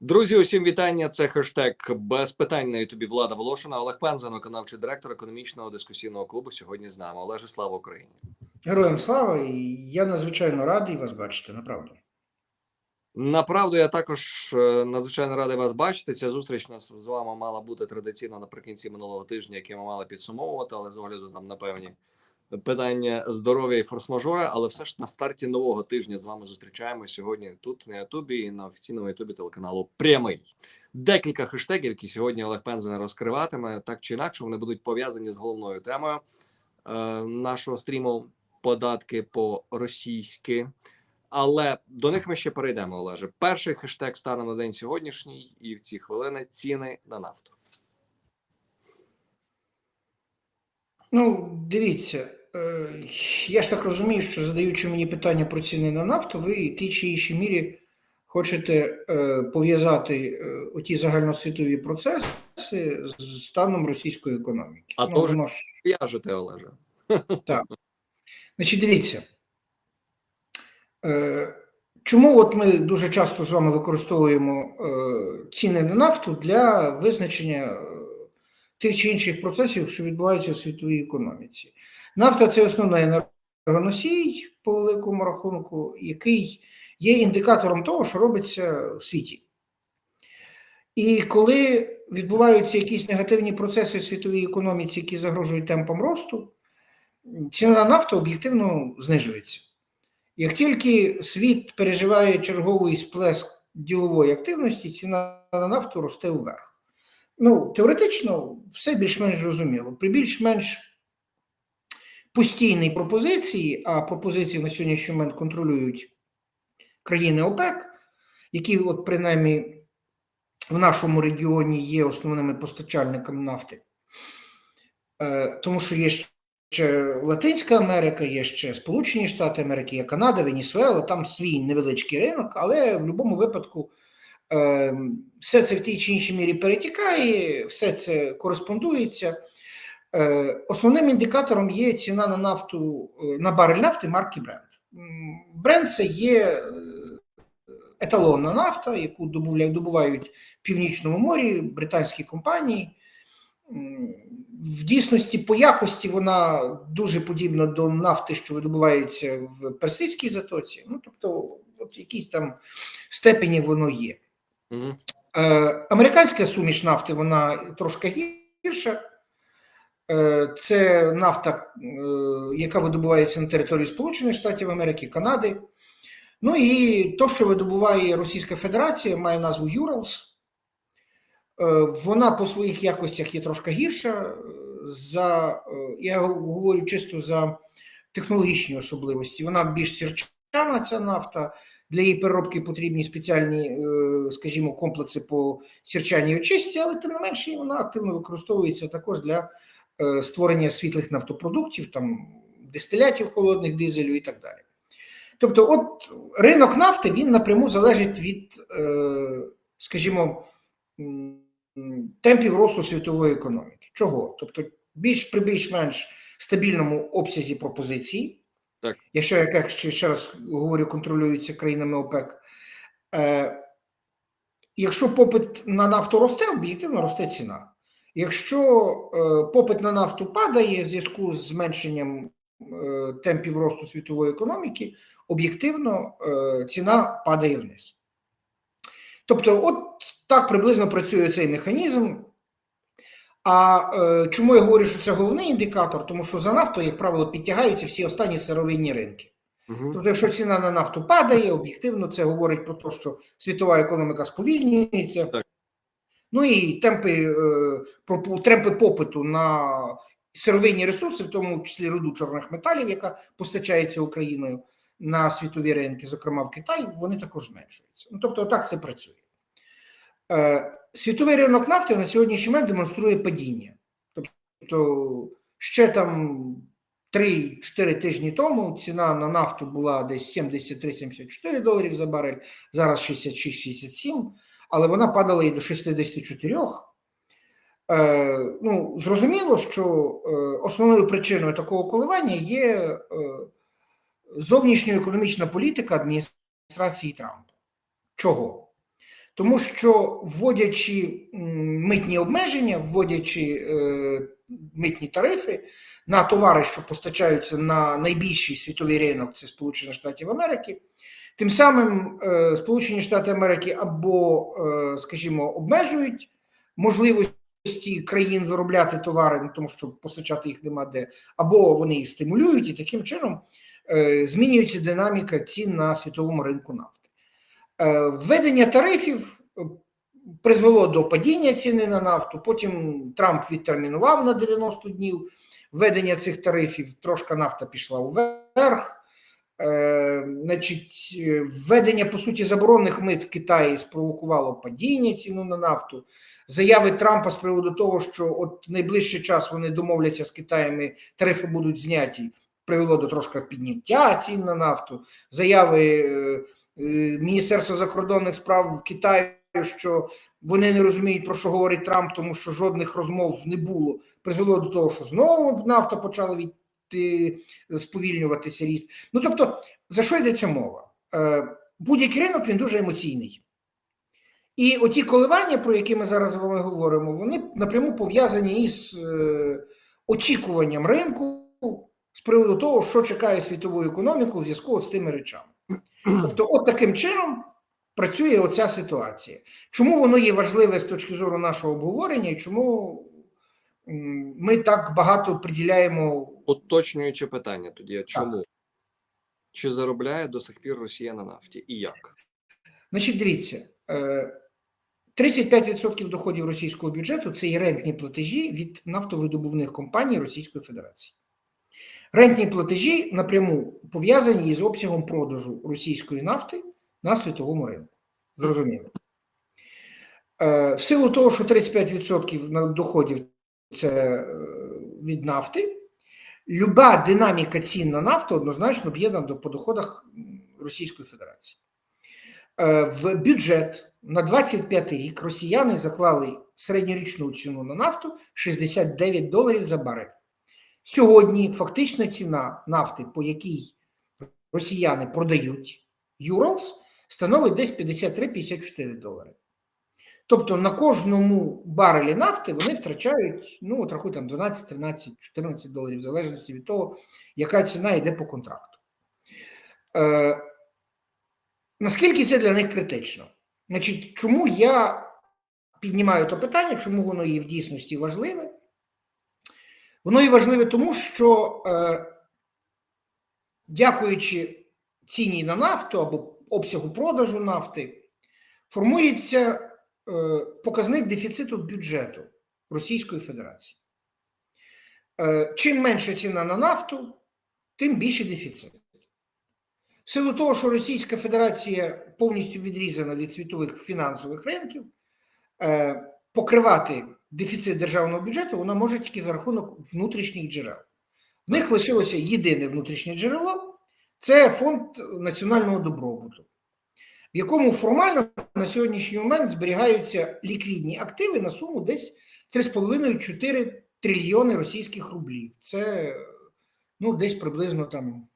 Друзі, усім вітання. Це хештег без питань на Ютубі Влада Волошина. Олег Пензен, виконавчий директор економічного дискусійного клубу. Сьогодні з нами. Олеже, слава Україні. Героям слава, і я надзвичайно радий вас бачити, направду. Направду, я також е, надзвичайно радий вас бачити. Ця зустріч у нас з вами мала бути традиційно наприкінці минулого тижня, який ми мали підсумовувати, але з огляду там на певні питання здоров'я і форс-мажора. Але все ж на старті нового тижня з вами зустрічаємо сьогодні тут на Ютубі і на офіційному Ютубі телеканалу Прямий. Декілька хештегів, які сьогодні Олег Пензен розкриватиме, так чи інакше, вони будуть пов'язані з головною темою е, нашого стріму податки по російськи. Але до них ми ще перейдемо, Олеже. Перший хештег станом на день сьогоднішній, і в ці хвилини ціни на нафту. Ну, дивіться, е, я ж так розумію, що задаючи мені питання про ціни на нафту, ви в тій чи іншій мірі хочете е, пов'язати е, оті загальносвітові процеси з станом російської економіки. А ну, то ж- воно ж В'яжете, Олеже. Значить, дивіться. Чому от ми дуже часто з вами використовуємо ціни на нафту для визначення тих чи інших процесів, що відбуваються у світовій економіці? Нафта це основний енергоносій по великому рахунку, який є індикатором того, що робиться в світі. І коли відбуваються якісь негативні процеси в світовій економіці, які загрожують темпам росту, ціна на об'єктивно знижується. Як тільки світ переживає черговий сплеск ділової активності, ціна на нафту росте вверх. Ну, теоретично все більш-менш зрозуміло. При більш-менш постійній пропозиції, а пропозиції на сьогоднішній момент контролюють країни ОПЕК, які, от принаймні, в нашому регіоні є основними постачальниками нафти. Е, Тому що є ще Латинська Америка, є ще Сполучені Штати Америки, є Канада, Венесуела, там свій невеличкий ринок, але в будь-якому випадку все це в тій чи іншій мірі перетікає, все це кореспондується. Е, Основним індикатором є ціна на нафту е, на барель нафти марки Brent. Brent – це є е, еталонна нафта, яку добувають в Північному морі британські компанії. В дійсності по якості вона дуже подібна до нафти, що видобувається в Персидській затоці. Ну, тобто, от якійсь там степені воно є. Е, американська суміш нафти вона трошки гірша. Е, це нафта, е, яка видобувається на території Сполучених Штатів Америки, Канади. Ну і то, що видобуває Російська Федерація, має назву Юралс. Вона по своїх якостях є трошки гірша. За, я говорю чисто за технологічні особливості. Вона більш сірчана, ця нафта. Для її переробки потрібні спеціальні, е, скажімо, комплекси по сірчаній очистці, але тим не менше вона активно використовується також для е, створення світлих нафтопродуктів, там дистилятів холодних дизелю і так далі. Тобто, от ринок нафти він напряму залежить від, е, скажімо, темпів росту світової економіки. Чого? Тобто, більш при більш-менш стабільному обсязі пропозиції, Так. якщо як ще, раз говорю, контролюється країнами ОПЕК. Е, Якщо попит на нафту росте, об'єктивно росте ціна. Якщо е, попит на нафту падає в зв'язку з зменшенням е, темпів росту світової економіки, об'єктивно е, ціна падає вниз. Тобто, от так приблизно працює цей механізм. А е, чому я говорю, що це головний індикатор? Тому що за нафтою, як правило, підтягаються всі останні сировинні ринки. Мгм. Тобто, якщо ціна на нафту падає, об'єктивно це говорить про те, що світова економіка сповільнюється. Так. Ну і темпи, е, темпи попиту на сировинні ресурси, в тому числі руду чорних металів, яка постачається Україною на світові ринки, зокрема в Китай, вони також зменшуються. Ну, тобто, так це працює. Е, Світовий ринок нафти на сьогоднішній момент демонструє падіння. Тобто, ще там 3-4 тижні тому ціна на нафту була десь 73-74 доларів за барель, зараз 66-67, але вона падала і до 64. Е, ну, зрозуміло, що е, основною причиною такого коливання є е, зовнішньоекономічна політика адміністрації Трампа. Чого? Тому що вводячи митні обмеження, вводячи е, митні тарифи на товари, що постачаються на найбільший світовий ринок, це Сполучені Штати Америки, тим самим е, Сполучені Штати Америки або, е, скажімо, обмежують можливості країн виробляти товари, ну, тому що постачати їх нема де, або вони їх стимулюють, і таким чином змінюється динаміка цін на світовому ринку нафти. Е, Введення тарифів е, призвело до падіння ціни на нафту. Потім Трамп відтермінував на 90 днів введення цих тарифів. Трошка нафта пішла вверх. Е, значить, введення по суті заборонних мит в Китаї спровокувало падіння ціну на нафту. Заяви Трампа з приводу того, що от найближчий час вони домовляться з Китаєм, і тарифи будуть зняті, привело до трошки підняття цін на нафту. Заяви е, Міністерства закордонних справ в Китаю, що вони не розуміють, про що говорить Трамп, тому що жодних розмов не було. Призвело до того, що знову нафта почала від е, сповільнюватися ріст. Ну тобто, за що йдеться мова? Е, Будь-який ринок він дуже емоційний. І оті коливання, про які ми зараз з вами говоримо, вони напряму пов'язані із очікуванням ринку з приводу того, що чекає світову економіку в зв'язку з тими речами. Тобто, от таким чином працює оця ситуація. Чому воно є важливе з точки зору нашого обговорення, і чому ми так багато приділяємо Уточнюючи питання тоді, чому? Чи заробляє до сих пір Росія на нафті і як? Значить, дивіться, е, 35% доходів російського бюджету це є рентні платежі від нафтовидобувних компаній Російської Федерації. Рентні платежі напряму пов'язані із обсягом продажу російської нафти на світовому ринку. Зрозуміло. Е, В силу того, що 35% доходів це е, від нафти, люба динаміка цін на нафту однозначно до по доходах Російської Федерації. Е, В бюджет на 25 рік росіяни заклали середньорічну ціну на нафту 69 доларів за барель. Сьогодні фактична ціна нафти, по якій росіяни продають Юралс, становить десь 53-54 долари. Тобто на кожному барелі нафти вони втрачають, ну, от рахуй там 12, 13, 14 доларів, в залежності від того, яка ціна йде по контракту. Е, наскільки це для них критично? Значить, чому я піднімаю то питання, чому воно є в дійсності важливе? Воно є важливе тому, що е, дякуючи ціні на нафту або обсягу продажу нафти, формується е, показник дефіциту бюджету Російської Федерації. Е, чим менша ціна на нафту, тим більший дефіцит. В силу того, що Російська Федерація повністю відрізана від світових фінансових ринків, е, покривати дефіцит державного бюджету вона може тільки за рахунок внутрішніх джерел. В них лишилося єдине внутрішнє джерело це фонд національного добробуту, в якому формально на сьогоднішній момент зберігаються ліквідні активи на суму десь 3,5-4 трильйони російських рублів. Це ну, десь приблизно там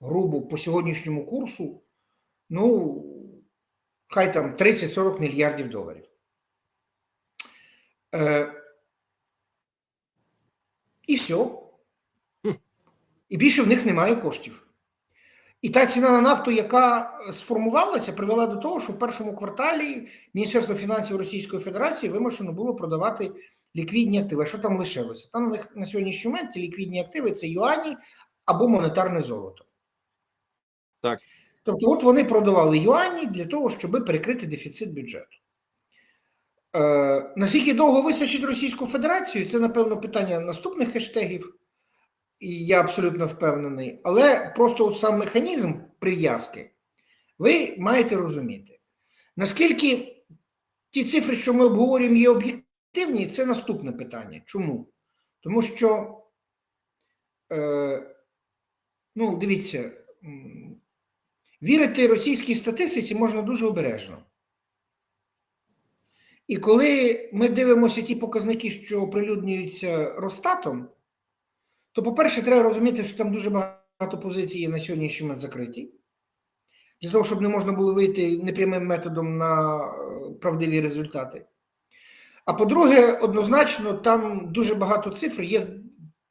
грубо по сьогоднішньому курсу, ну, хай там 30-40 мільярдів доларів. Е, і все. І більше в них немає коштів. І та ціна на нафту, яка сформувалася, привела до того, що в першому кварталі Міністерство фінансів Російської Федерації вимушено було продавати ліквідні активи. А що там лишилося? Там у них на сьогоднішній момент ліквідні активи це юані або монетарне золото. Так. Тобто, от вони продавали юані для того, щоб перекрити дефіцит бюджету. Е, наскільки довго вистачить Російську Федерацію, це, напевно, питання наступних хештегів, і я абсолютно впевнений. Але просто от сам механізм прив'язки ви маєте розуміти. Наскільки ті цифри, що ми обговорюємо, є об'єктивні, це наступне питання. Чому? Тому що, е, ну, дивіться, вірити російській статистиці можна дуже обережно. І коли ми дивимося ті показники, що оприлюднюються Росстатом, то, по-перше, треба розуміти, що там дуже багато позицій на сьогоднішній момент закриті. для того, щоб не можна було вийти непрямим методом на е, правдиві результати. А по-друге, однозначно, там дуже багато цифр є,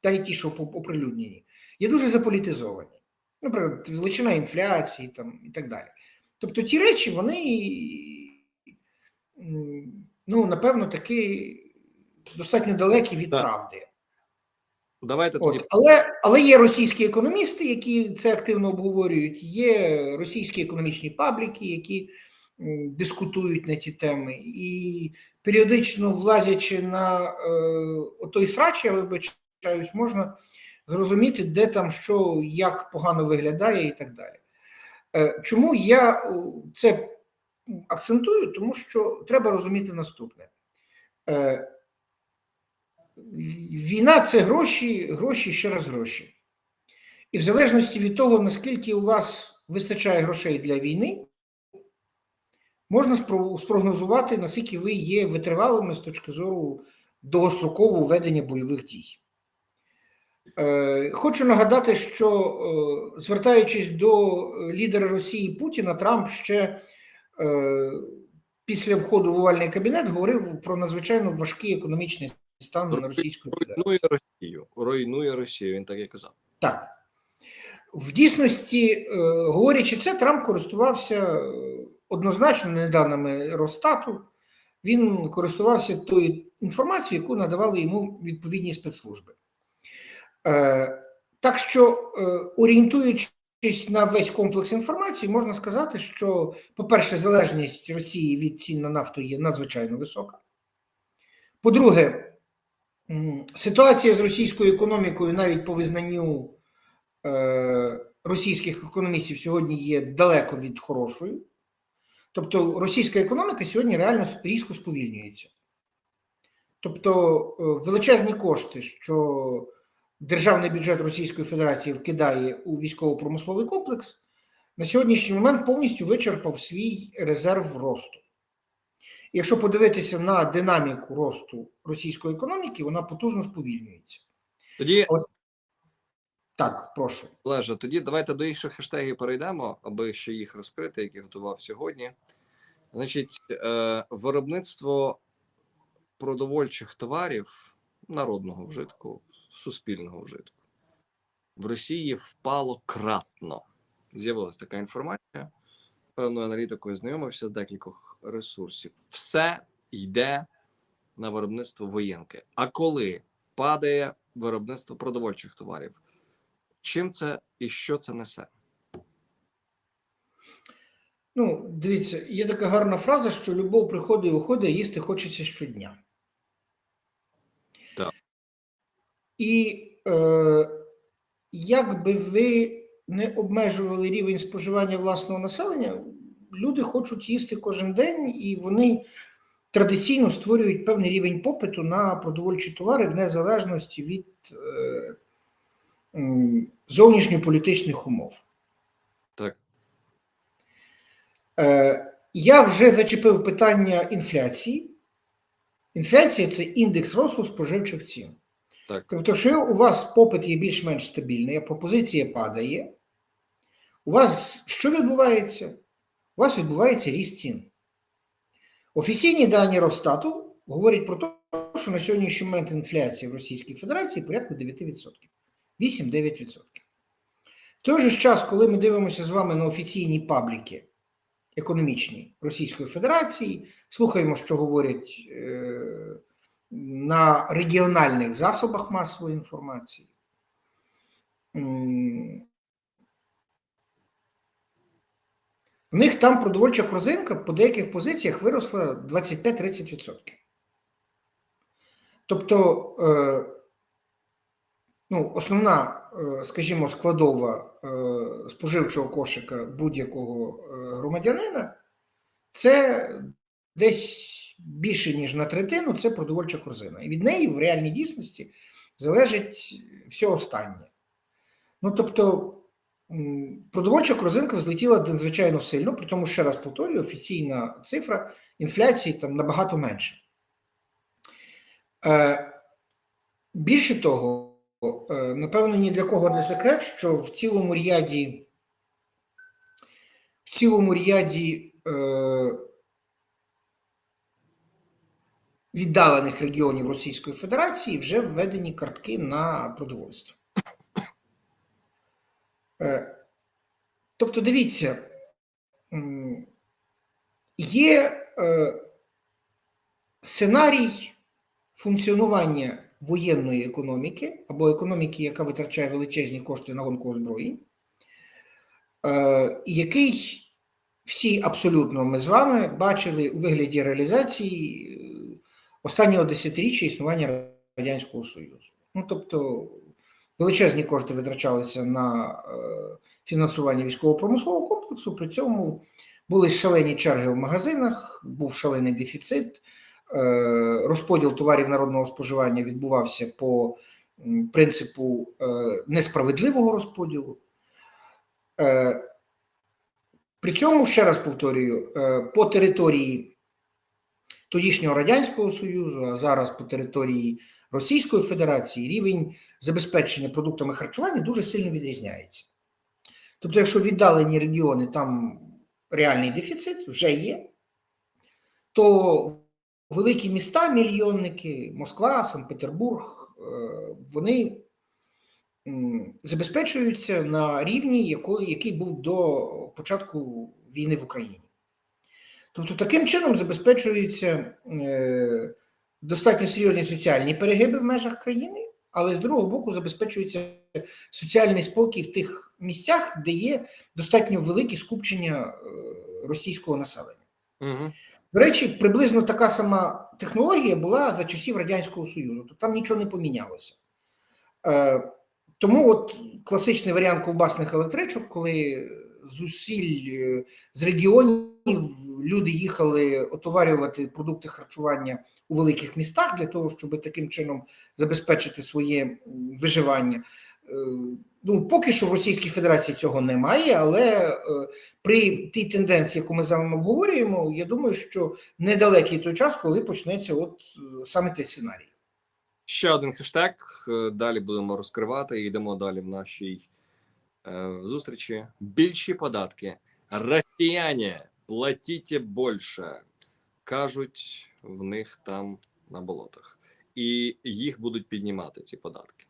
та й ті, що оприлюднені, є дуже заполітизовані. Наприклад, величина інфляції там, і так далі. Тобто ті речі, вони, ну, напевно, таки достатньо далекі від Так. правди. Давайте тоді але, але є російські економісти, які це активно обговорюють, є російські економічні пабліки, які м, дискутують на ті теми, і періодично влазячи на е, той срач, я вибачаюсь, можна зрозуміти, де там що, як погано виглядає і так далі. Е, чому я е, це акцентую? Тому що треба розуміти наступне. Е, Війна це гроші, гроші, ще раз гроші. І в залежності від того, наскільки у вас вистачає грошей для війни, можна спрогнозувати, наскільки ви є витривалими з точки зору довгострокового ведення бойових дій. Е, Хочу нагадати, що е, звертаючись до лідера Росії Путіна, Трамп ще після входу в овальний кабінет говорив про надзвичайно важкий економічний стан на Російської Федерації. руйнує Росію. Руйнує Росію, він так і казав. Так. В дійсності, е, говорячи це, Трамп користувався е, однозначно не даними Росстату, він користувався тою інформацією, яку надавали йому відповідні спецслужби. Е, Так що, е, орієнтуючись на весь комплекс інформації, можна сказати, що, по-перше, залежність Росії від цін на нафту є надзвичайно висока. По-друге, ситуація з російською економікою навіть по визнанню е, російських економістів сьогодні є далеко від хорошої. Тобто російська економіка сьогодні реально різко сповільнюється. Тобто е, величезні кошти, що державний бюджет Російської Федерації вкидає у військово-промисловий комплекс, на сьогоднішній момент повністю вичерпав свій резерв росту. Якщо подивитися на динаміку росту російської економіки, вона потужно сповільнюється. Тоді, Так, прошу. Олеже, тоді давайте до інших хештегів перейдемо, аби ще їх розкрити, які готував сьогодні. Значить, е, виробництво продовольчих товарів народного вжитку, суспільного вжитку в Росії впало кратно. З'явилася така інформація. Певною аналітикою знайомився з декількох ресурсів. Все йде на виробництво воєнки. А коли падає виробництво продовольчих товарів, чим це і що це несе? Ну, дивіться, є така гарна фраза, що любов приходить і виходить, а їсти хочеться щодня. Так. І е, як би ви не обмежували рівень споживання власного населення, люди хочуть їсти кожен день, і вони традиційно створюють певний рівень попиту на продовольчі товари в незалежності від е, зовнішньополітичних умов. Так, Е, Я вже зачепив питання інфляції. Інфляція це індекс росту споживчих цін. Так. Тобто, якщо у вас попит є більш-менш стабільний, пропозиція падає, у вас що відбувається? У вас відбувається ріст цін. Офіційні дані Росстату говорять про те, що на сьогоднішній момент інфляція в Російській Федерації порядку 9%. 8-9%. В той же час, коли ми дивимося з вами на офіційні пабліки економічні Російської Федерації, слухаємо, що говорять е, на регіональних засобах масової інформації. В них там продовольча корзинка по деяких позиціях виросла 25-30%. Тобто, е, ну, основна, е, скажімо, складова е, споживчого кошика будь-якого громадянина це десь більше, ніж на третину, це продовольча корзина. І від неї в реальній дійсності залежить все останнє. Ну, тобто, продовольча корзинка взлетіла надзвичайно сильно, при тому, ще раз повторюю, офіційна цифра інфляції там набагато менше. Е, Більше того, е, напевно, ні для кого не секрет, що в цілому ряді в цілому ряді е, віддалених регіонів Російської Федерації вже введені картки на продовольство. Е, тобто, дивіться, є е, сценарій функціонування воєнної економіки або економіки, яка витрачає величезні кошти на гонку озброєнь, е, який всі абсолютно ми з вами бачили у вигляді реалізації останнього десятиріччя існування Радянського Союзу. Ну, тобто величезні кошти витрачалися на е, фінансування військово-промислового комплексу, при цьому були шалені черги в магазинах, був шалений дефіцит, е, розподіл товарів народного споживання відбувався по принципу е, несправедливого розподілу. При цьому, ще раз повторюю, по території тодішнього Радянського Союзу, а зараз по території Російської Федерації рівень забезпечення продуктами харчування дуже сильно відрізняється. Тобто, якщо віддалені регіони, там реальний дефіцит вже є, то великі міста, мільйонники, Москва, Санкт-Петербург, е, вони забезпечуються на рівні, який був до початку війни в Україні. Тобто таким чином забезпечуються е, достатньо серйозні соціальні перегиби в межах країни, але з другого боку забезпечується соціальний спокій в тих місцях, де є достатньо великі скупчення е, російського населення. Угу. До речі, приблизно така сама технологія була за часів Радянського Союзу, тобто там нічого не помінялося. Е, тому от класичний варіант ковбасних електричок, коли зусиль е, з регіонів люди їхали отоварювати продукти харчування у великих містах для того, щоб таким чином забезпечити своє виживання. Е, Ну, поки що в Російській Федерації цього немає, але е, при тій тенденції, яку ми з вами обговорюємо, я думаю, що недалекий той час, коли почнеться от саме той сценарій. Ще один хештег. Далі будемо розкривати і йдемо далі в нашій зустрічі. Більші податки. Росіяне, платіть більше. Кажуть в них там на болотах. І їх будуть піднімати ці податки.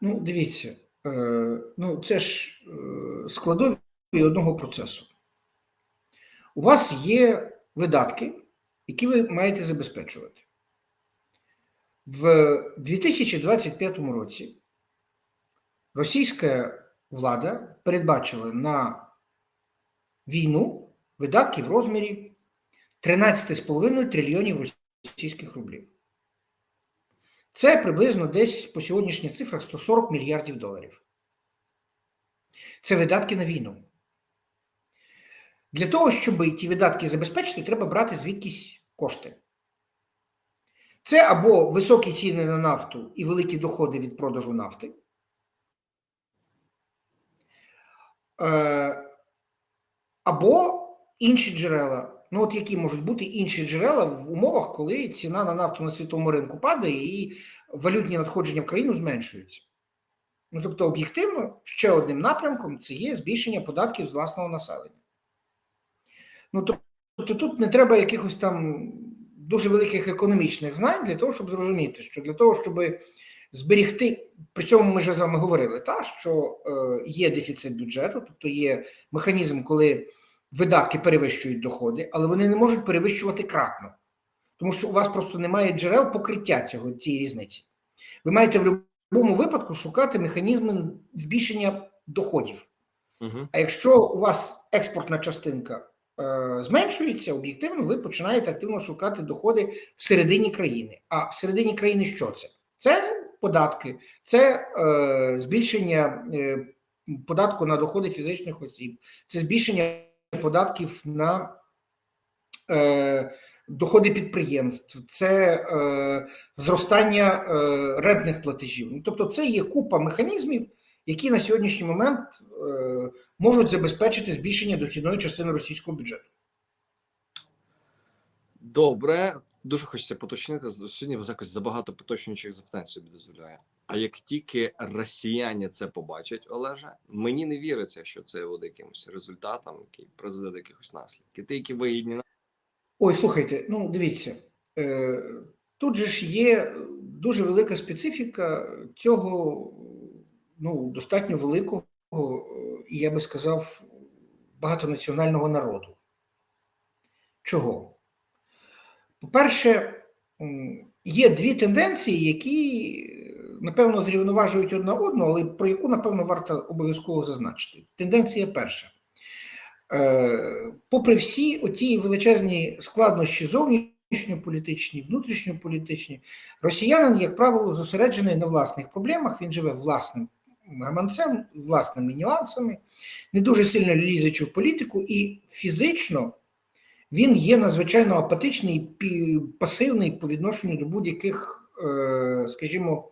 Ну, дивіться, е, ну це ж е, складові одного процесу. У вас є видатки, які ви маєте забезпечувати. В 2025 році російська влада передбачила на війну видатки в розмірі 13,5 трильйонів російських рублів. Це приблизно десь по сьогоднішніх цифрах 140 мільярдів доларів. Це видатки на війну. Для того, щоб ті видатки забезпечити, треба брати звідкись кошти. Це або високі ціни на нафту і великі доходи від продажу нафти. Е, Або інші джерела. Ну, от які можуть бути інші джерела в умовах, коли ціна на нафту на світовому ринку падає і валютні надходження в країну зменшуються. Ну, тобто, об'єктивно, ще одним напрямком це є збільшення податків з власного населення. Ну, тобто, тут не треба якихось там дуже великих економічних знань для того, щоб зрозуміти, що для того, щоб зберігти, при цьому ми вже з вами говорили, та, що е, є дефіцит бюджету, тобто є механізм, коли видатки перевищують доходи, але вони не можуть перевищувати кратно, тому що у вас просто немає джерел покриття цього цієї різниці. Ви маєте в будь-якому випадку шукати механізми збільшення доходів. Угу. А якщо у вас експортна частинка е, зменшується, об'єктивно ви починаєте активно шукати доходи всередині країни. А всередині країни що це? Це податки, це е, збільшення е, податку на доходи фізичних осіб, це збільшення податків на е, доходи підприємств, це е, зростання е, рентних платежів. Ну, тобто, це є купа механізмів, які на сьогоднішній момент е, можуть забезпечити збільшення дохідної частини російського бюджету. Добре. Дуже хочеться поточнити. Сьогодні якось забагато поточнюючих запитань собі дозволяє. А як тільки росіяни це побачать, Олеже, мені не віриться, що це буде якимось результатом, який призведе до якихось наслідків. Ті, які вигідні Ой, слухайте, ну дивіться, е, тут же ж є дуже велика специфіка цього ну, достатньо великого, і я би сказав, багатонаціонального народу. Чого? По-перше, є дві тенденції, які, напевно, зрівноважують одна одну, але про яку, напевно, варто обов'язково зазначити. Тенденція перша. Е, попри всі оті величезні складнощі зовнішньополітичні, внутрішньополітичні, росіянин, як правило, зосереджений на власних проблемах, він живе власним гаманцем, власними нюансами, не дуже сильно лізучи в політику, і фізично він є надзвичайно апатичний, пі- пасивний по відношенню до будь-яких, е, скажімо,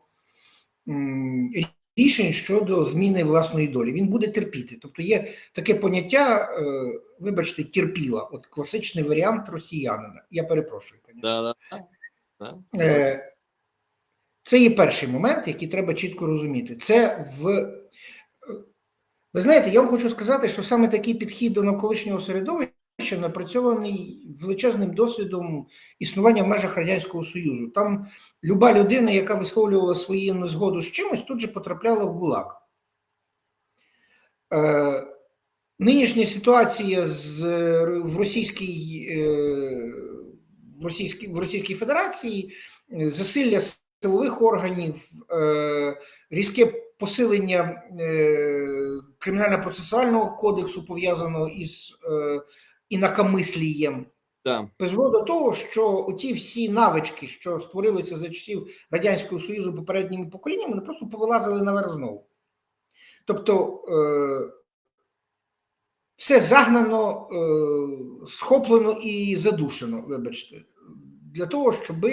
рішень щодо зміни власної долі. Він буде терпіти. Тобто є таке поняття, е, вибачте, терпіла, от класичний варіант росіянина. Я перепрошую, звісно. Да, да, да. Е, Це є перший момент, який треба чітко розуміти. Це в. Ви знаєте, я вам хочу сказати, що саме такий підхід до навколишнього середовища напрацьований величезним досвідом існування в межах Радянського Союзу. Там люба людина, яка висловлювала свою незгоду з чимось, тут же потрапляла в ГУЛАГ. Е, Нинішня ситуація з, в Російській, е, в Російській, в Російській Федерації засилля силових органів, е, різке посилення е, кримінально-процесуального кодексу, пов'язаного із е, інакомислієм, Да. призвело до того, що оті всі навички, що створилися за часів Радянського Союзу попередніми поколіннями, вони просто повилазили наверх знову. Тобто е, все загнано, е, схоплено і задушено, вибачте, для того, щоб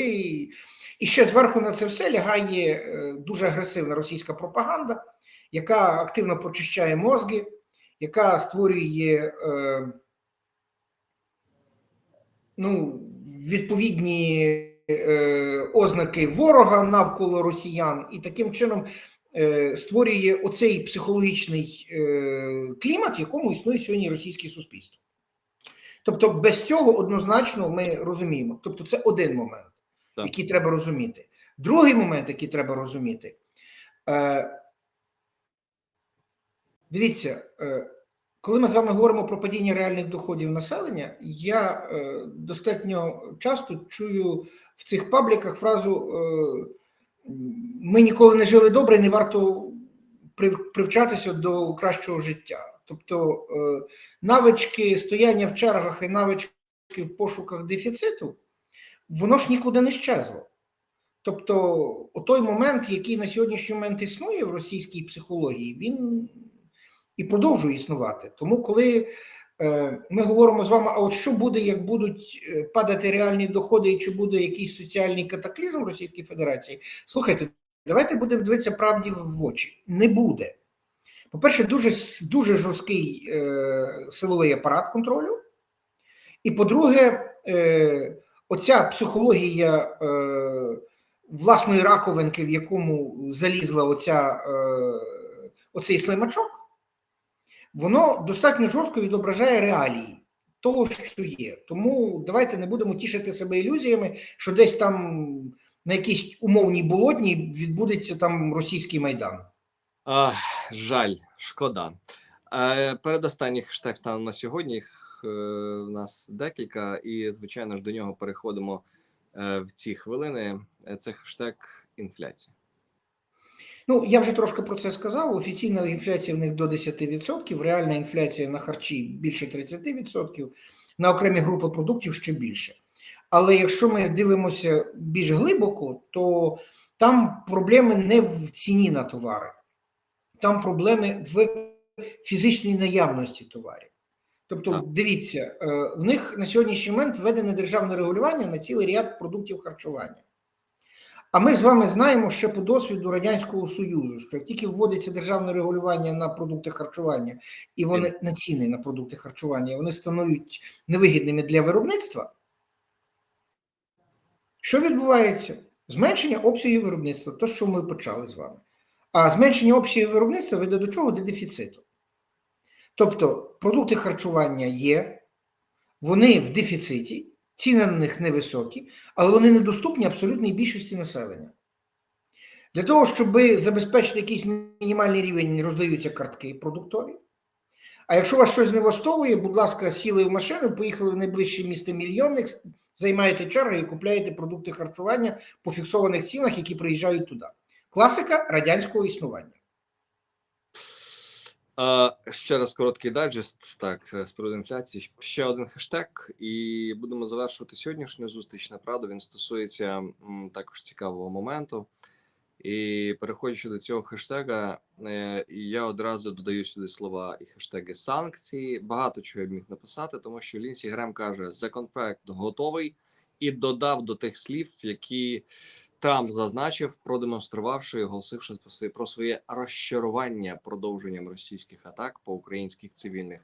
і ще зверху на це все лягає е, дуже агресивна російська пропаганда, яка активно прочищає мозги, яка створює е, ну, відповідні е, ознаки ворога навколо росіян, і таким чином е, створює оцей психологічний е, клімат, в якому існує сьогодні російське суспільство. Тобто, без цього однозначно ми розуміємо. Тобто, це один момент, Так. який треба розуміти. Другий момент, який треба розуміти. Е, дивіться, е, коли ми з вами говоримо про падіння реальних доходів населення, я е, достатньо часто чую в цих пабліках фразу е, ми ніколи не жили добре, не варто прив- привчатися до кращого життя. Тобто е, навички стояння в чергах і навички в пошуках дефіциту, воно ж нікуди не щезло. Тобто, той момент, який на сьогоднішній момент існує в російській психології, він і продовжує існувати. Тому, коли е, ми говоримо з вами, а от що буде, як будуть е, падати реальні доходи, і чи буде якийсь соціальний катаклізм в Російській Федерації, слухайте, давайте будемо дивитися правді в очі. Не буде. По-перше, дуже, дуже жорсткий е, силовий апарат контролю. І по-друге, е, оця психологія е, власної раковинки, в якому залізла оця, е, оцей слимачок, воно достатньо жорстко відображає реалії того, що є. Тому давайте не будемо тішити себе ілюзіями, що десь там на якійсь умовній болотній відбудеться там російський майдан. А, жаль, шкода. Е, передостанній хештег станом на сьогодні. Їх е, в нас декілька, і звичайно ж до нього переходимо е, в ці хвилини. Це хештег інфляція. Ну, я вже трошки про це сказав. Офіційна інфляція в них до 10%, реальна інфляція на харчі більше 30%, на окремі групи продуктів ще більше. Але якщо ми дивимося більш глибоко, то там проблеми не в ціні на товари, там проблеми в фізичній наявності товарів. Тобто, Так. дивіться, е, в них на сьогоднішній момент введене державне регулювання на цілий ряд продуктів харчування. А ми з вами знаємо ще по досвіду Радянського Союзу, що як тільки вводиться державне регулювання на продукти харчування, і вони на ціни на продукти харчування, вони становлять невигідними для виробництва. Що відбувається? Зменшення обсягів виробництва, то, що ми почали з вами. А зменшення обсягів виробництва веде до чого? До дефіциту. Тобто продукти харчування є, вони в дефіциті, ціни на них невисокі, але вони недоступні абсолютній більшості населення. Для того, щоб забезпечити якийсь мінімальний рівень, роздаються картки продуктові. А якщо вас щось не влаштовує, будь ласка, сіли в машину, поїхали в найближче місто мільйонник, займаєте чергу і купляєте продукти харчування по фіксованих цінах, які приїжджають туди. Класика радянського існування. Ще раз короткий дайджест. Так, е, з приводу інфляції. Ще один хештег, і будемо завершувати сьогоднішню зустріч. Направду він стосується також цікавого моменту. І переходячи до цього хештега, е, я одразу додаю сюди слова і хештеги санкції. Багато чого я б міг написати, тому що Лінсі Грем каже, законопроект готовий, і додав до тих слів, які Трамп зазначив, продемонструвавши і оголосивши про своє- розчарування продовженням російських атак по українських цивільних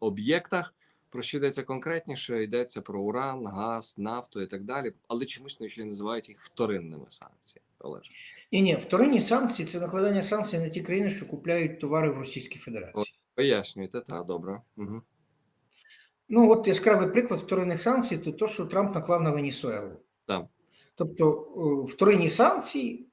об'єктах. Про що йдеться конкретніше? Йдеться про уран, газ, нафту і так далі, але чомусь ще називають їх вторинними санкціями. Олеже. Ні, ні, вторинні санкції це накладання санкцій на ті країни, що купляють товари в Російській Федерації. Пояснюйте, так, добре. Угу. Ну, от яскравий приклад вторинних санкцій це те, що Трамп наклав на Венесуелу. Так. Тобто е, вторинні санкції,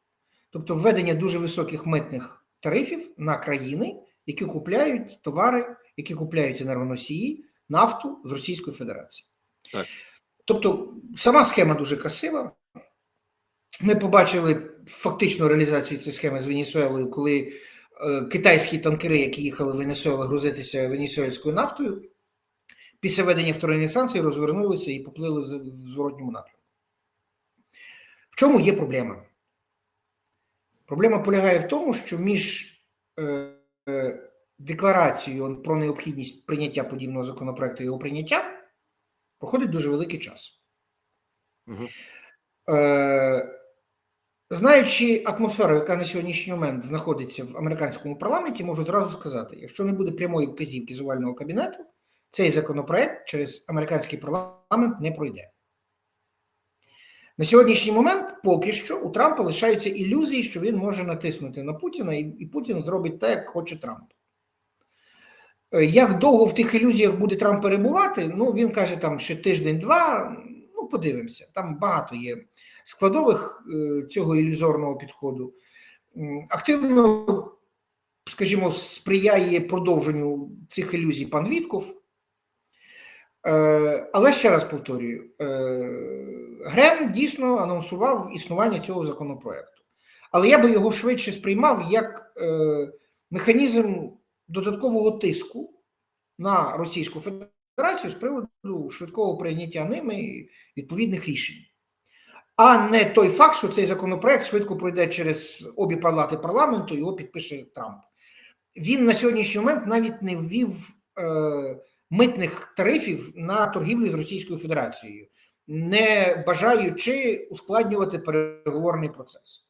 тобто введення дуже високих митних тарифів на країни, які купляють товари, які купляють енергоносії, нафту з Російської Федерації. Так. Тобто, сама схема дуже красива. Ми побачили фактичну реалізацію цієї схеми з Венесуелою, коли е, китайські танкери, які їхали в Венесуелу грузитися венесуельською нафтою, після введення вторинних санкцій розвернулися і поплили в, в зворотньому напрямку. В чому є проблема? Проблема полягає в тому, що між е, е, декларацією про необхідність прийняття подібного законопроекту і його прийняттям проходить дуже великий час. Угу. Е, знаючи атмосферу, яка на сьогоднішній момент знаходиться в американському парламенті, можу зразу сказати: якщо не буде прямої вказівки з овального кабінету, цей законопроект через американський парламент не пройде. На сьогоднішній момент поки що у Трампа лишаються ілюзії, що він може натиснути на Путіна, і, і Путін зробить так, як хоче Трамп. Е, Як довго в тих ілюзіях буде Трамп перебувати? Ну, він каже, там ще тиждень-два. Ну, подивимося. Там багато є складових е, цього ілюзорного підходу. Активно, скажімо, сприяє продовженню цих ілюзій пан Вітков. Е, Але ще раз повторюю: е, Грем дійсно анонсував існування цього законопроекту. Але я би його швидше сприймав як е, механізм додаткового тиску на Російську Федерацію з приводу швидкого прийняття ними відповідних рішень. А не той факт, що цей законопроект швидко пройде через обі палати парламенту, його підпише Трамп. Він на сьогоднішній момент навіть не ввів митних тарифів на торгівлю з Російською Федерацією, не бажаючи ускладнювати переговорний процес.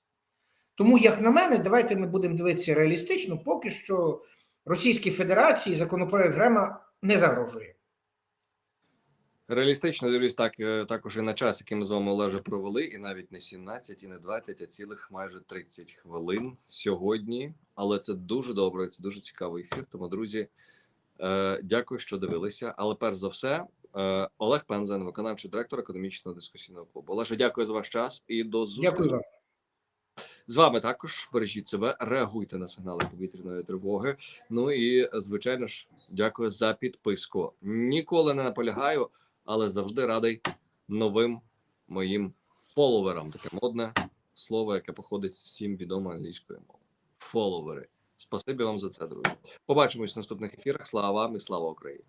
Тому, як на мене, давайте ми будемо дивитися реалістично, поки що Російській Федерації законопроект Грема не загрожує. Реалістично дивлюсь так, е, також і на час, який ми з вами Олеже провели, і навіть не 17, і не 20, а цілих майже 30 хвилин сьогодні. Але це дуже добре, це дуже цікавий ефір. Тому, друзі, дякую, що дивилися. Але перш за все, е, Олег Пензен, виконавчий директор економічного дискусійного клубу. Олеже, дякую за ваш час і до зустрічі. Дякую вам. З вами також бережіть себе, реагуйте на сигнали повітряної тривоги. Ну і звичайно ж, дякую за підписку. Ніколи не наполягаю, але завжди радий новим моїм фоловерам. Таке модне слово, яке походить з всім відомої англійської мови. Фоловери. Спасибі вам за це, друзі. Побачимось в наступних ефірах. Слава вам і слава Україні!